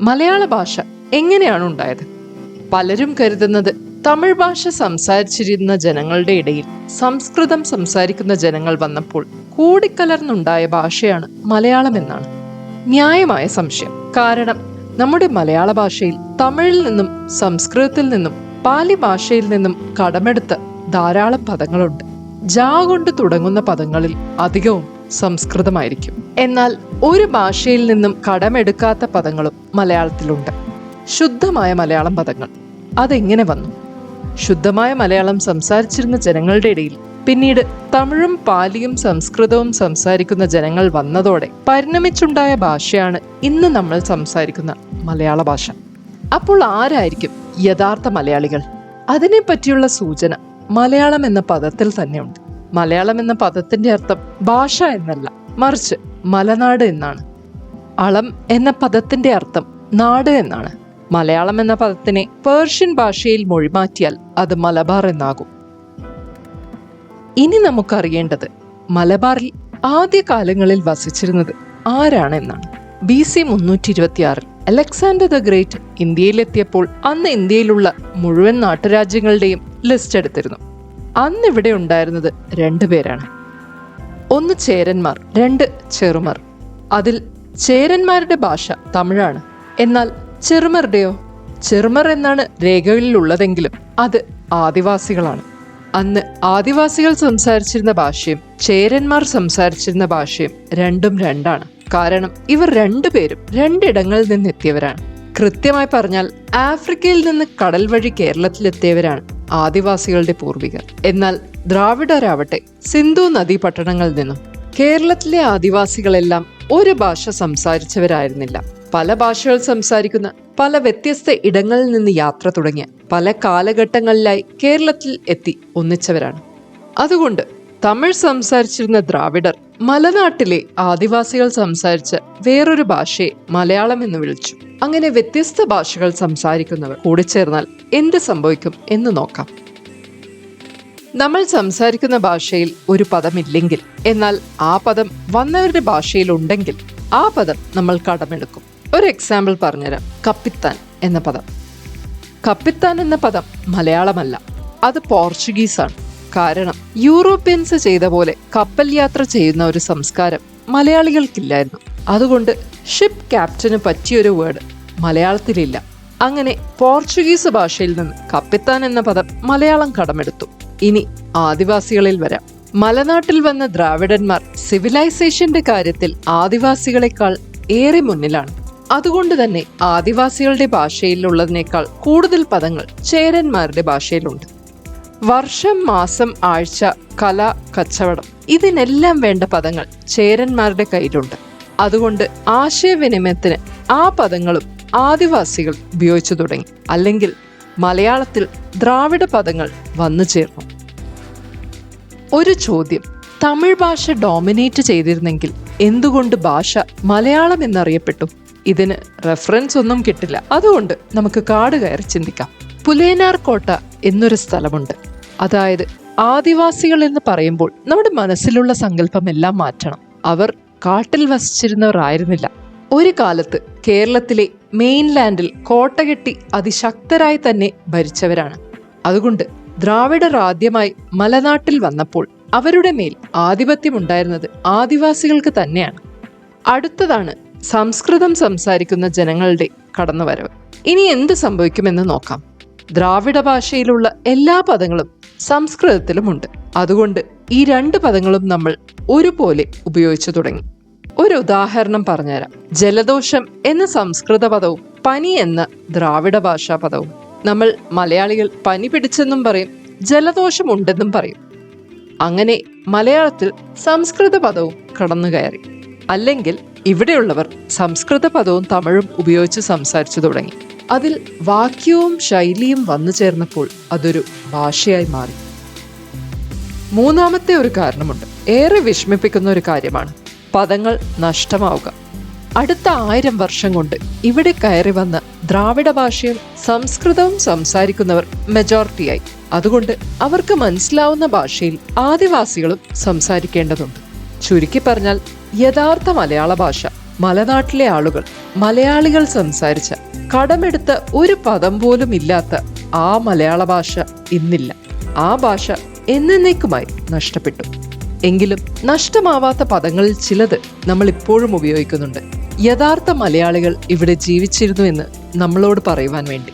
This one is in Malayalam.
മലയാള ഭാഷ എങ്ങനെയാണ് ഉണ്ടായത്? പലരും കരുതുന്നത് തമിഴ് ഭാഷ സംസാരിച്ചിരുന്ന ജനങ്ങളുടെ ഇടയിൽ സംസ്കൃതം സംസാരിക്കുന്ന ജനങ്ങൾ വന്നപ്പോൾ കൂടിക്കലർന്നുണ്ടായ ഭാഷയാണ് മലയാളം എന്നാണ്. ന്യായമായ സംശയം. കാരണം നമ്മുടെ മലയാള ഭാഷയിൽ തമിഴിൽ നിന്നും സംസ്കൃതത്തിൽ നിന്നും പാലി ഭാഷയിൽ നിന്നും കടമെടുത്ത ധാരാളം പദങ്ങളുണ്ട്. ജാ കൊണ്ട് തുടങ്ങുന്ന പദങ്ങളിൽ അധികവും സംസ്കൃതമായിരിക്കും. എന്നാൽ ഒരു ഭാഷയിൽ നിന്നും കടമെടുക്കാത്ത പദങ്ങളും മലയാളത്തിലുണ്ട്. ശുദ്ധമായ മലയാളം പദങ്ങൾ. അതെങ്ങനെ വന്നു? ശുദ്ധമായ മലയാളം സംസാരിച്ചിരുന്ന ജനങ്ങളുടെ ഇടയിൽ പിന്നീട് തമിഴും പാലിയും സംസ്കൃതവും സംസാരിക്കുന്ന ജനങ്ങൾ വന്നതോടെ പരിണമിച്ചുണ്ടായ ഭാഷയാണ് ഇന്ന് നമ്മൾ സംസാരിക്കുന്ന മലയാള ഭാഷ. അപ്പോൾ ആരായിരിക്കും യഥാർത്ഥ മലയാളികൾ? അതിനെപ്പറ്റിയുള്ള സൂചന മലയാളം എന്ന പദത്തിൽ തന്നെയുണ്ട്. മലയാളം എന്ന പദത്തിന്റെ അർത്ഥം ഭാഷ എന്നല്ല മറിച്ച് മലനാട് എന്നാണ്. അളം എന്ന പദത്തിന്റെ അർത്ഥം നാട് എന്നാണ്. മലയാളം എന്ന പദത്തിനെ പേർഷ്യൻ ഭാഷയിൽ മൊഴിമാറ്റിയാൽ അത് മലബാർ എന്നാകും. ഇനി നമുക്കറിയേണ്ടത് മലബാറിൽ ആദ്യകാലങ്ങളിൽ വസിച്ചിരുന്നത് ആരാണെന്നാണ്. ബി സി മുന്നൂറ്റി ഇരുപത്തിയാറിൽ അലക്സാണ്ടർ ദ ഗ്രേറ്റ് ഇന്ത്യയിലെത്തിയപ്പോൾ അന്ന് ഇന്ത്യയിലുള്ള മുഴുവൻ നാട്ടുരാജ്യങ്ങളുടെയും ലിസ്റ്റ് എടുത്തിരുന്നു. അന്ന് ഇവിടെ ഉണ്ടായിരുന്നത് രണ്ടുപേരാണ് ഒന്ന് ചേരന്മാർ രണ്ട് ചെറുമർ. അതിൽ ചേരന്മാരുടെ ഭാഷ തമിഴാണ്. എന്നാൽ ചെറുമറുടെയോ ചെറുമർ എന്നാണ് രേഖകളിൽ ഉള്ളതെങ്കിലും അത് ആദിവാസികളാണ്. അന്ന് ആദിവാസികൾ സംസാരിച്ചിരുന്ന ഭാഷയും ചേരന്മാർ സംസാരിച്ചിരുന്ന ഭാഷയും രണ്ടും രണ്ടാണ്. കാരണം ഇവർ രണ്ടുപേരും രണ്ടിടങ്ങളിൽ നിന്നെത്തിയവരാണ്. കൃത്യമായി പറഞ്ഞാൽ ആഫ്രിക്കയിൽ നിന്ന് കടൽ വഴി കേരളത്തിലെത്തിയവരാണ് ആദിവാസികളുടെ പൂർവികർ. എന്നാൽ ദ്രാവിഡരാവട്ടെ സിന്ധു നദീ പട്ടണങ്ങളിൽ നിന്നും കേരളത്തിലെ ആദിവാസികളെല്ലാം ഒരു ഭാഷ സംസാരിച്ചവരായിരുന്നില്ല. പല ഭാഷകൾ സംസാരിക്കുന്ന പല വ്യത്യസ്ത ഇടങ്ങളിൽ നിന്ന് യാത്ര തുടങ്ങിയ പല കാലഘട്ടങ്ങളിലായി കേരളത്തിൽ എത്തി ഒന്നിച്ചവരാണ്. അതുകൊണ്ട് തമിഴ് സംസാരിച്ചിരുന്ന ദ്രാവിഡർ മലനാട്ടിലെ ആദിവാസികൾ സംസാരിച്ച വേറൊരു ഭാഷയെ മലയാളം എന്ന് വിളിച്ചു. അങ്ങനെ വ്യത്യസ്ത ഭാഷകൾ സംസാരിക്കുന്നവർ കൂടിച്ചേർന്നാൽ എന്ത് സംഭവിക്കും എന്ന് നോക്കാം. നമ്മൾ സംസാരിക്കുന്ന ഭാഷയിൽ ഒരു പദമില്ലെങ്കിൽ എന്നാൽ ആ പദം വന്നവരുടെ ഭാഷയിൽ ഉണ്ടെങ്കിൽ ആ പദം നമ്മൾ കടമെടുക്കും. ഒരു എക്സാമ്പിൾ പറഞ്ഞുതരാം. കപ്പിത്താൻ എന്ന പദം. കപ്പിത്താൻ എന്ന പദം മലയാളമല്ല. അത് പോർച്ചുഗീസാണ്. കാരണം യൂറോപ്യൻസ് ചെയ്ത പോലെ കപ്പൽ യാത്ര ചെയ്യുന്ന ഒരു സംസ്കാരം മലയാളികൾക്കില്ലായിരുന്നു. അതുകൊണ്ട് ഷിപ്പ് ക്യാപ്റ്റന് പറ്റിയൊരു വേർഡ് മലയാളത്തിലില്ല. അങ്ങനെ പോർച്ചുഗീസ് ഭാഷയിൽ നിന്ന് കപ്പിത്താൻ എന്ന പദം മലയാളം കടമെടുത്തു. ഇനി ആദിവാസികളിൽ വരാം. മലനാട്ടിൽ വന്ന ദ്രാവിഡന്മാർ സിവിലൈസേഷന്റെ കാര്യത്തിൽ ആദിവാസികളെക്കാൾ ഏറെ മുന്നിലാണ്. അതുകൊണ്ട് തന്നെ ആദിവാസികളുടെ ഭാഷയിലുള്ളതിനേക്കാൾ കൂടുതൽ പദങ്ങൾ ചേരന്മാരുടെ ഭാഷയിലുണ്ട്. വർഷം മാസം ആഴ്ച കല കച്ചവടം ഇതിനെല്ലാം വേണ്ട പദങ്ങൾ ചേരന്മാരുടെ കയ്യിലുണ്ട്. അതുകൊണ്ട് ആശയവിനിമയത്തിന് ആ പദങ്ങളും ആദിവാസികൾ ഉപയോഗിച്ചു തുടങ്ങി. അല്ലെങ്കിൽ മലയാളത്തിൽ ദ്രാവിഡ പദങ്ങൾ വന്നു ചേർന്നു. ഒരു ചോദ്യം. തമിഴ് ഭാഷ ഡോമിനേറ്റ് ചെയ്തിരുന്നെങ്കിൽ എന്തുകൊണ്ട് ഭാഷ മലയാളം എന്നറിയപ്പെട്ടു? ഇതിന് റെഫറൻസ് ഒന്നും കിട്ടില്ല. അതുകൊണ്ട് നമുക്ക് കാട് കയറി ചിന്തിക്കാം. പുലേനാർ കോട്ട എന്നൊരു സ്ഥലമുണ്ട്. അതായത് ആദിവാസികൾ എന്ന് പറയുമ്പോൾ നമ്മുടെ മനസ്സിലുള്ള സങ്കല്പം എല്ലാം മാറ്റണം. അവർ കാട്ടിൽ വസിച്ചിരുന്നവരായിരുന്നില്ല. ഒരു കാലത്ത് കേരളത്തിലെ മെയിൻലാൻഡിൽ കോട്ടകെട്ടി അതിശക്തരായി തന്നെ ഭരിച്ചവരാണ്. അതുകൊണ്ട് ദ്രാവിഡർ ആദ്യമായി മലനാട്ടിൽ വന്നപ്പോൾ അവരുടെ മേൽ ആധിപത്യമുണ്ടായിരുന്നത് ആദിവാസികൾക്ക് തന്നെയാണ്. അടുത്തതാണ് സംസ്കൃതം സംസാരിക്കുന്ന ജനങ്ങളുടെ കടന്നുവരവ്. ഇനി എന്ത് സംഭവിക്കുമെന്ന് നോക്കാം. ദ്രാവിഡ ഭാഷയിലുള്ള എല്ലാ പദങ്ങളും സംസ്കൃതത്തിലുമുണ്ട്. അതുകൊണ്ട് ഈ രണ്ട് പദങ്ങളും നമ്മൾ ഒരുപോലെ ഉപയോഗിച്ചു തുടങ്ങി. ഒരു ഉദാഹരണം പറഞ്ഞുതരാം. ജലദോഷം എന്ന സംസ്കൃത പദവും പനി എന്ന ദ്രാവിഡ ഭാഷാ പദവും. നമ്മൾ മലയാളികൾ പനി പിടിച്ചെന്നും പറയും ജലദോഷമുണ്ടെന്നും പറയും. അങ്ങനെ മലയാളത്തിൽ സംസ്കൃത പദവും കടന്നു കയറി. അല്ലെങ്കിൽ ഇവിടെയുള്ളവർ സംസ്കൃത പദവും തമിഴും ഉപയോഗിച്ച് സംസാരിച്ചു തുടങ്ങി. അതിൽ വാക്യവും ശൈലിയും വന്നു ചേർന്നപ്പോൾ അതൊരു ഭാഷയായി മാറി. മൂന്നാമത്തെ ഒരു കാരണമുണ്ട്. ഏറെ വിഷമിപ്പിക്കുന്ന ഒരു കാര്യമാണ്. പദങ്ങൾ നഷ്ടമാവുക. അടുത്ത ആയിരം വർഷം കൊണ്ട് ഇവിടെ കയറി വന്ന ദ്രാവിഡ ഭാഷയും സംസ്കൃതവും സംസാരിക്കുന്നവർ മെജോറിറ്റിയായി അതുകൊണ്ട് അവർക്ക് മനസ്സിലാവുന്ന ഭാഷയിൽ ആദിവാസികളും സംസാരിക്കേണ്ടതുണ്ട്. ചുരുക്കി പറഞ്ഞാൽ യഥാർത്ഥ മലയാള ഭാഷ മലനാട്ടിലെ ആളുകൾ മലയാളികൾ സംസാരിച്ച കടമെടുത്ത ഒരു പദം പോലും ഇല്ലാത്ത ആ മലയാള ഭാഷ ഇന്നില്ല. ആ ഭാഷ എന്നേക്കുമായി നഷ്ടപ്പെട്ടു. എങ്കിലും നഷ്ടമാവാത്ത പദങ്ങളിൽ ചിലത് നമ്മൾ ഇപ്പോഴും ഉപയോഗിക്കുന്നുണ്ട്. യഥാർത്ഥ മലയാളികൾ ഇവിടെ ജീവിച്ചിരുന്നു എന്ന് നമ്മളോട് പറയുവാൻ വേണ്ടി.